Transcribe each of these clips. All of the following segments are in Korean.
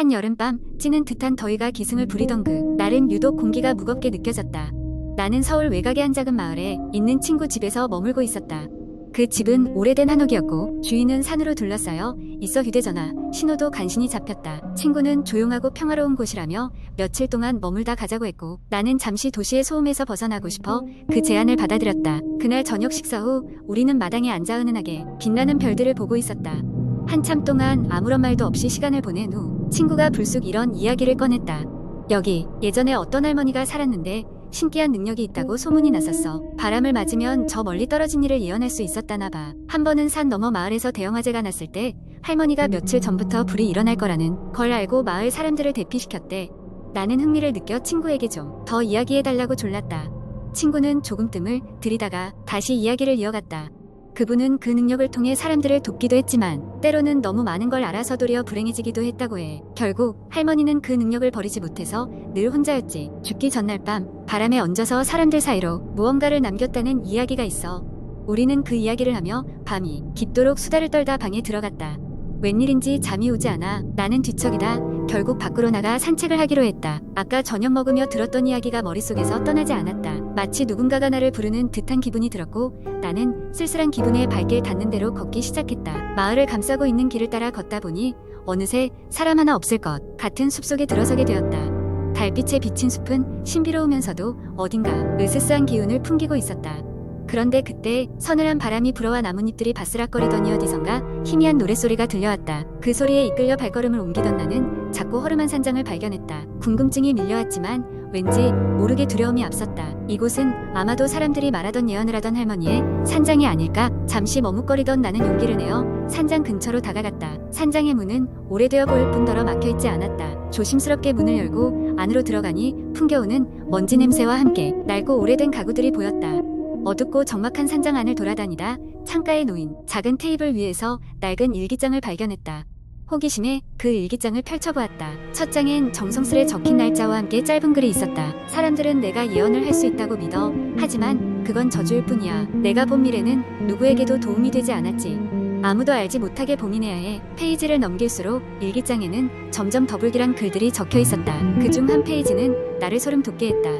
한 여름밤 찌는 듯한 더위가 기승을 부리던 그 날은 유독 공기가 무겁게 느껴졌다. 나는 서울 외곽의 한 작은 마을에 있는 친구 집에서 머물고 있었다. 그 집은 오래된 한옥이었고 주인은 산으로 둘러싸여 있어 휴대전화, 신호도 간신히 잡혔다. 친구는 조용하고 평화로운 곳이라며 며칠 동안 머물다 가자고 했고 나는 잠시 도시의 소음에서 벗어나고 싶어 그 제안을 받아들였다. 그날 저녁 식사 후 우리는 마당에 앉아 은은하게 빛나는 별들을 보고 있었다. 한참 동안 아무런 말도 없이 시간을 보낸 후 친구가 불쑥 이런 이야기를 꺼냈다. 여기 예전에 어떤 할머니가 살았는데 신기한 능력이 있다고 소문이 났었어. 바람을 맞으면 저 멀리 떨어진 일을 예언할 수 있었다나 봐. 한 번은 산 너머 마을에서 대형 화재가 났을 때 할머니가 며칠 전부터 불이 일어날 거라는 걸 알고 마을 사람들을 대피시켰대. 나는 흥미를 느껴 친구에게 좀 더 이야기해달라고 졸랐다. 친구는 조금 뜸을 들이다가 다시 이야기를 이어갔다. 그분은 그 능력을 통해 사람들을 돕기도 했지만 때로는 너무 많은 걸 알아서 도리어 불행해지기도 했다고 해. 결국 할머니는 그 능력을 버리지 못해서 늘 혼자였지. 죽기 전날 밤 바람에 얹어서 사람들 사이로 무언가를 남겼다는 이야기가 있어. 우리는 그 이야기를 하며 밤이 깊도록 수다를 떨다 방에 들어갔다. 웬일인지 잠이 오지 않아 나는 뒤척이다 결국 밖으로 나가 산책을 하기로 했다. 아까 저녁 먹으며 들었던 이야기가 머릿속에서 떠나지 않았다. 마치 누군가가 나를 부르는 듯한 기분이 들었고 나는 쓸쓸한 기분에 발길 닿는 대로 걷기 시작했다. 마을을 감싸고 있는 길을 따라 걷다 보니 어느새 사람 하나 없을 것 같은 숲속에 들어서게 되었다. 달빛에 비친 숲은 신비로우면서도 어딘가 으스스한 기운을 풍기고 있었다. 그런데 그때 서늘한 바람이 불어와 나뭇잎들이 바스락거리더니 어디선가 희미한 노랫소리가 들려왔다. 그 소리에 이끌려 발걸음을 옮기던 나는 작고 허름한 산장을 발견했다. 궁금증이 밀려왔지만 왠지 모르게 두려움이 앞섰다. 이곳은 아마도 사람들이 말하던 예언을 하던 할머니의 산장이 아닐까? 잠시 머뭇거리던 나는 용기를 내어 산장 근처로 다가갔다. 산장의 문은 오래되어 보일 뿐더러 막혀있지 않았다. 조심스럽게 문을 열고 안으로 들어가니 풍겨오는 먼지 냄새와 함께 낡고 오래된 가구들이 보였다. 어둡고 적막한 산장 안을 돌아다니다 창가에 놓인 작은 테이블 위에서 낡은 일기장을 발견했다. 호기심에 그 일기장을 펼쳐보았다. 첫 장엔 정성스레 적힌 날짜와 함께 짧은 글이 있었다. 사람들은 내가 예언을 할 수 있다고 믿어. 하지만 그건 저주일 뿐이야. 내가 본 미래는 누구에게도 도움이 되지 않았지. 아무도 알지 못하게 봉인해야 해. 페이지를 넘길수록 일기장에는 점점 더 불길한 글들이 적혀 있었다. 그 중 한 페이지는 나를 소름 돋게 했다.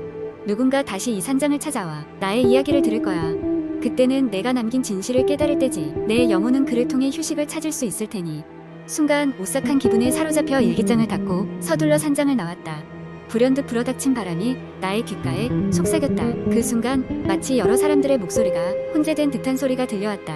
누군가 다시 이 산장을 찾아와 나의 이야기를 들을 거야. 그때는 내가 남긴 진실을 깨달을 때지. 내 영혼은 그를 통해 휴식을 찾을 수 있을 테니. 순간 오싹한 기분에 사로잡혀 일기장을 닫고 서둘러 산장을 나왔다. 불현듯 불어닥친 바람이 나의 귓가에 속삭였다. 그 순간 마치 여러 사람들의 목소리가 혼재된 듯한 소리가 들려왔다.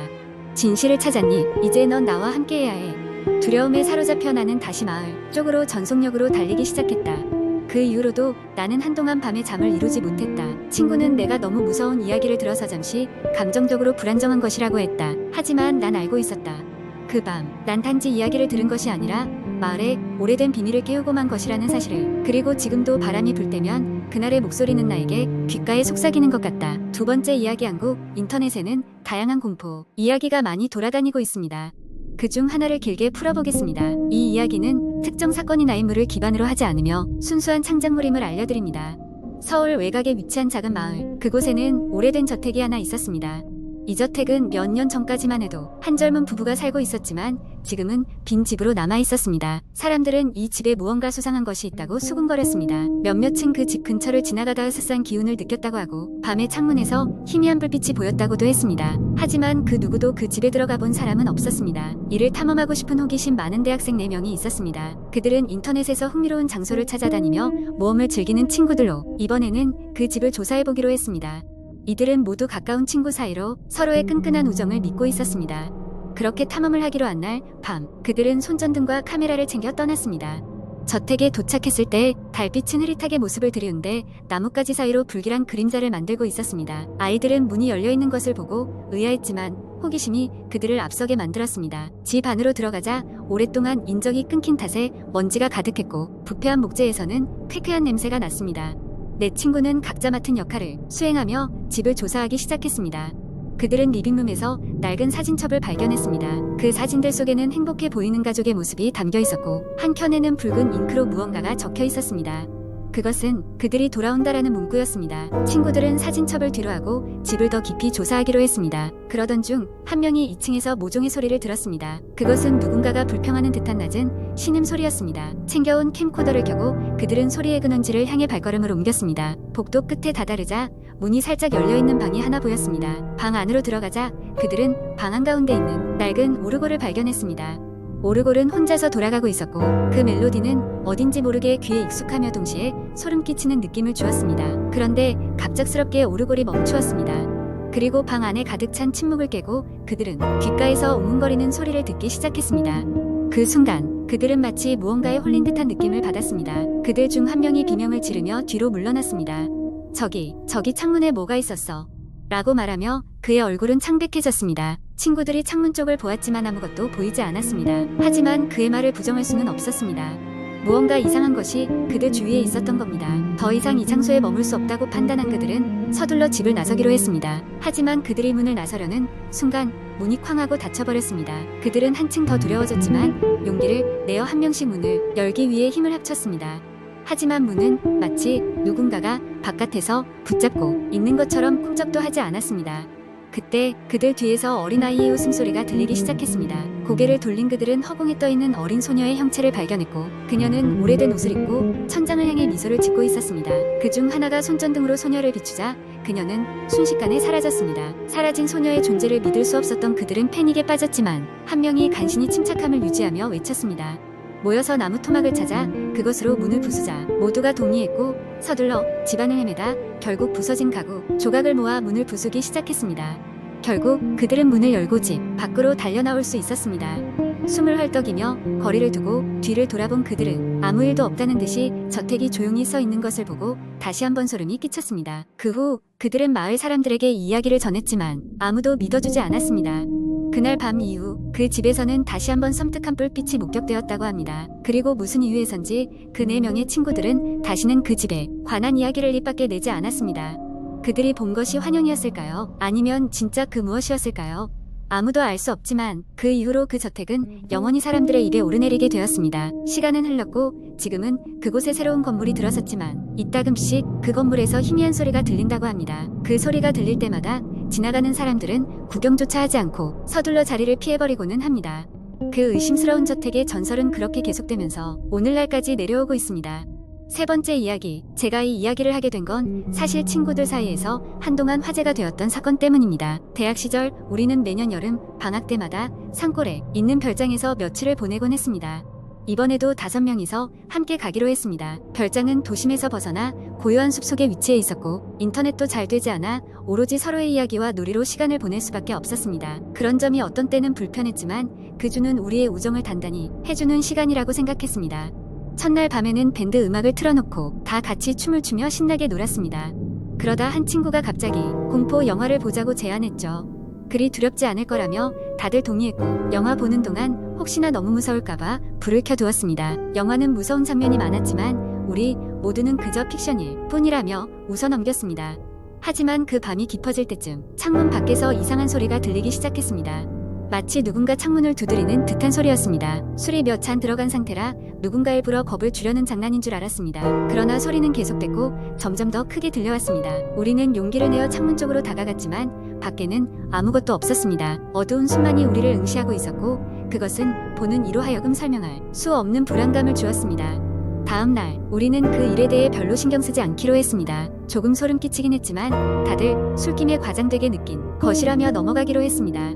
진실을 찾았니? 이제 넌 나와 함께해야 해. 두려움에 사로잡혀 나는 다시 마을 쪽으로 전속력으로 달리기 시작했다. 그 이후로도 나는 한동안 밤에 잠을 이루지 못했다. 친구는 내가 너무 무서운 이야기를 들어서 잠시 감정적으로 불안정한 것이라고 했다. 하지만 난 알고 있었다. 그 밤, 난 단지 이야기를 들은 것이 아니라 마을의 오래된 비밀을 깨우고만 것이라는 사실을. 그리고 지금도 바람이 불 때면 그날의 목소리는 나에게 귓가에 속삭이는 것 같다. 두 번째 이야기 한국 인터넷에는 다양한 공포 이야기가 많이 돌아다니고 있습니다. 그 중 하나를 길게 풀어보겠습니다. 이 이야기는 특정 사건이나 인물을 기반으로 하지 않으며 순수한 창작물임을 알려드립니다. 서울 외곽에 위치한 작은 마을, 그곳에는 오래된 저택이 하나 있었습니다. 이 저택은 몇 년 전까지만 해도 한 젊은 부부가 살고 있었지만 지금은 빈 집으로 남아 있었습니다. 사람들은 이 집에 무언가 수상한 것이 있다고 수군거렸습니다. 몇몇은 그 집 근처를 지나가다 으스스한 기운을 느꼈다고 하고 밤에 창문에서 희미한 불빛이 보였다고도 했습니다. 하지만 그 누구도 그 집에 들어가 본 사람은 없었습니다. 이를 탐험하고 싶은 호기심 많은 대학생 4명이 있었습니다. 그들은 인터넷에서 흥미로운 장소를 찾아다니며 모험을 즐기는 친구들로 이번에는 그 집을 조사해보기로 했습니다. 이들은 모두 가까운 친구 사이로 서로의 끈끈한 우정을 믿고 있었습니다. 그렇게 탐험을 하기로 한 날 밤, 그들은 손전등과 카메라를 챙겨 떠났습니다. 저택에 도착했을 때 달빛은 흐릿하게 모습을 들이운데 나뭇가지 사이로 불길한 그림자를 만들고 있었습니다. 아이들은 문이 열려 있는 것을 보고 의아했지만 호기심이 그들을 앞서게 만들었습니다. 집 안으로 들어가자 오랫동안 인적이 끊긴 탓에 먼지가 가득했고 부패한 목재에서는 쾌쾌한 냄새가 났습니다. 내 친구는 각자 맡은 역할을 수행하며 집을 조사하기 시작했습니다. 그들은 리빙룸에서 낡은 사진첩을 발견했습니다. 그 사진들 속에는 행복해 보이는 가족의 모습이 담겨 있었고 한켠에는 붉은 잉크로 무언가가 적혀 있었습니다. 그것은 그들이 돌아온다라는 문구였습니다. 친구들은 사진첩을 뒤로하고 집을 더 깊이 조사하기로 했습니다. 그러던 중 한 명이 2층에서 모종의 소리를 들었습니다. 그것은 누군가가 불평하는 듯한 낮은 신음 소리였습니다. 챙겨온 캠코더를 켜고 그들은 소리의 근원지를 향해 발걸음을 옮겼습니다. 복도 끝에 다다르자 문이 살짝 열려 있는 방이 하나 보였습니다. 방 안으로 들어가자 그들은 방 한가운데 있는 낡은 오르골을 발견했습니다. 오르골은 혼자서 돌아가고 있었고 그 멜로디는 어딘지 모르게 귀에 익숙하며 동시에 소름 끼치는 느낌을 주었습니다. 그런데 갑작스럽게 오르골이 멈추었습니다. 그리고 방 안에 가득 찬 침묵을 깨고 그들은 귓가에서 웅웅거리는 소리를 듣기 시작했습니다. 그 순간 그들은 마치 무언가에 홀린 듯한 느낌을 받았습니다. 그들 중 한 명이 비명을 지르며 뒤로 물러났습니다. 저기, 저기 창문에 뭐가 있었어. 라고 말하며 그의 얼굴은 창백해졌습니다. 친구들이 창문 쪽을 보았지만 아무것도 보이지 않았습니다. 하지만 그의 말을 부정할 수는 없었습니다. 무언가 이상한 것이 그들 주위에 있었던 겁니다. 더 이상 이 장소에 머물 수 없다고 판단한 그들은 서둘러 집을 나서기로 했습니다. 하지만 그들이 문을 나서려는 순간 문이 쾅 하고 닫혀버렸습니다. 그들은 한층 더 두려워졌지만 용기를 내어 한 명씩 문을 열기 위해 힘을 합쳤습니다. 하지만 문은 마치 누군가가 바깥에서 붙잡고 있는 것처럼 쿵쩍도 하지 않았습니다. 그때 그들 뒤에서 어린아이의 웃음소리가 들리기 시작했습니다. 고개를 돌린 그들은 허공에 떠있는 어린 소녀의 형체를 발견했고 그녀는 오래된 옷을 입고 천장을 향해 미소를 짓고 있었습니다. 그중 하나가 손전등으로 소녀를 비추자 그녀는 순식간에 사라졌습니다. 사라진 소녀의 존재를 믿을 수 없었던 그들은 패닉에 빠졌지만 한 명이 간신히 침착함을 유지하며 외쳤습니다. 모여서 나무 토막을 찾아 그것으로 문을 부수자 모두가 동의했고 서둘러 집안을 헤매다 결국 부서진 가구 조각을 모아 문을 부수기 시작했습니다. 결국 그들은 문을 열고 집 밖으로 달려나올 수 있었습니다. 숨을 헐떡이며 거리를 두고 뒤를 돌아본 그들은 아무 일도 없다는 듯이 저택이 조용히 서 있는 것을 보고 다시 한번 소름이 끼쳤습니다. 그 후 그들은 마을 사람들에게 이 이야기를 전했지만 아무도 믿어주지 않았습니다. 그날 밤 이후 그 집에서는 다시 한번 섬뜩한 뿔빛이 목격되었다고 합니다. 그리고 무슨 이유에선지 그 네 명의 친구들은 다시는 그 집에 관한 이야기를 입 밖에 내지 않았습니다. 그들이 본 것이 환영이었을까요? 아니면 진짜 그 무엇이었을까요? 아무도 알 수 없지만 그 이후로 그 저택은 영원히 사람들의 입에 오르내리게 되었습니다. 시간은 흘렀고 지금은 그곳에 새로운 건물이 들어섰지만 이따금씩 그 건물에서 희미한 소리가 들린다고 합니다. 그 소리가 들릴 때마다 지나가는 사람들은 구경조차 하지 않고 서둘러 자리를 피해버리고는 합니다. 그 의심스러운 저택의 전설은 그렇게 계속되면서 오늘날까지 내려오고 있습니다. 세 번째 이야기. 제가 이 이야기를 하게 된 건 사실 친구들 사이에서 한동안 화제가 되었던 사건 때문입니다. 대학 시절 우리는 매년 여름 방학 때마다 산골에 있는 별장에서 며칠을 보내곤 했습니다. 이번에도 다섯 명이서 함께 가기로 했습니다. 별장은 도심에서 벗어나 고요한 숲속에 위치해 있었고 인터넷도 잘 되지 않아 오로지 서로의 이야기와 놀이로 시간을 보낼 수밖에 없었습니다. 그런 점이 어떤 때는 불편했지만 그 주는 우리의 우정을 단단히 해주는 시간이라고 생각했습니다. 첫날 밤에는 밴드 음악을 틀어놓고 다 같이 춤을 추며 신나게 놀았습니다. 그러다 한 친구가 갑자기 공포 영화를 보자고 제안했죠. 그리 두렵지 않을 거라며 다들 동의했고 영화 보는 동안 혹시나 너무 무서울까봐 불을 켜두었습니다. 영화는 무서운 장면이 많았지만 우리 모두는 그저 픽션일 뿐이라며 웃어 넘겼습니다. 하지만 그 밤이 깊어질 때쯤 창문 밖에서 이상한 소리가 들리기 시작했습니다. 마치 누군가 창문을 두드리는 듯한 소리였습니다. 술이 몇 잔 들어간 상태라 누군가 일부러 겁을 주려는 장난인 줄 알았습니다. 그러나 소리는 계속됐고 점점 더 크게 들려왔습니다. 우리는 용기를 내어 창문 쪽으로 다가갔지만 밖에는 아무것도 없었습니다. 어두운 숲만이 우리를 응시하고 있었고 그것은 보는 이로 하여금 설명할 수 없는 불안감을 주었습니다. 다음 날 우리는 그 일에 대해 별로 신경 쓰지 않기로 했습니다. 조금 소름 끼치긴 했지만 다들 술김에 과장되게 느낀 것이라며 넘어가기로 했습니다.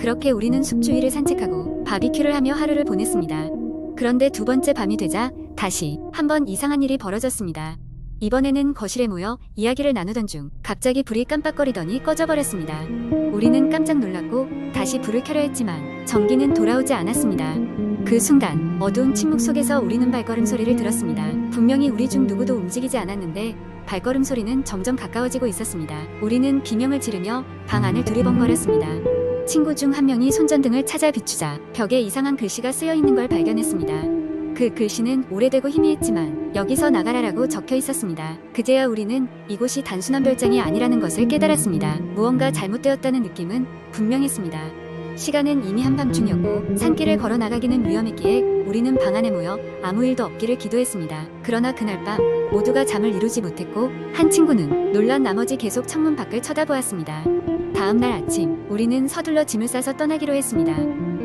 그렇게 우리는 숲 주위를 산책하고 바비큐를 하며 하루를 보냈습니다. 그런데 두 번째 밤이 되자 다시 한번 이상한 일이 벌어졌습니다. 이번에는 거실에 모여 이야기를 나누던 중 갑자기 불이 깜빡거리더니 꺼져버렸습니다. 우리는 깜짝 놀랐고 다시 불을 켜려 했지만 전기는 돌아오지 않았습니다. 그 순간 어두운 침묵 속에서 우리는 발걸음 소리를 들었습니다. 분명히 우리 중 누구도 움직이지 않았는데 발걸음 소리는 점점 가까워지고 있었습니다. 우리는 비명을 지르며 방 안을 두리번거렸습니다. 친구 중 한 명이 손전등을 찾아 비추자 벽에 이상한 글씨가 쓰여 있는 걸 발견했습니다. 그 글씨는 오래되고 희미했지만 여기서 나가라라고 적혀 있었습니다. 그제야 우리는 이곳이 단순한 별장이 아니라는 것을 깨달았습니다. 무언가 잘못되었다는 느낌은 분명했습니다. 시간은 이미 한밤중이었고 산길을 걸어 나가기는 위험했기에 우리는 방 안에 모여 아무 일도 없기를 기도했습니다. 그러나 그날 밤 모두가 잠을 이루지 못했고 한 친구는 놀란 나머지 계속 창문 밖을 쳐다보았습니다. 다음 날 아침 우리는 서둘러 짐을 싸서 떠나기로 했습니다.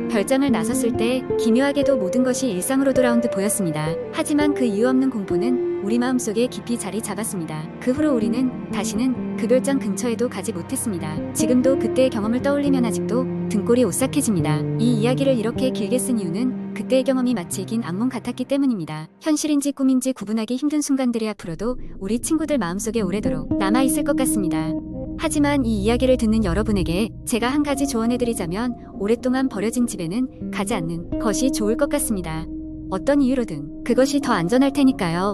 별장을 나섰을 때 기묘하게도 모든 것이 일상으로 돌아온 듯 보였습니다. 하지만 그 이유 없는 공포는 우리 마음속에 깊이 자리 잡았습니다. 그 후로 우리는 다시는 그 별장 근처에도 가지 못했습니다. 지금도 그때의 경험을 떠올리면 아직도 등골이 오싹해집니다. 이 이야기를 이렇게 길게 쓴 이유는 그때의 경험이 마치 긴 악몽 같았기 때문입니다. 현실인지 꿈인지 구분하기 힘든 순간들이 앞으로도 우리 친구들 마음속에 오래도록 남아있을 것 같습니다. 하지만 이 이야기를 듣는 여러분에게 제가 한 가지 조언해드리자면 오랫동안 버려진 집에는 가지 않는 것이 좋을 것 같습니다. 어떤 이유로든 그것이 더 안전할 테니까요.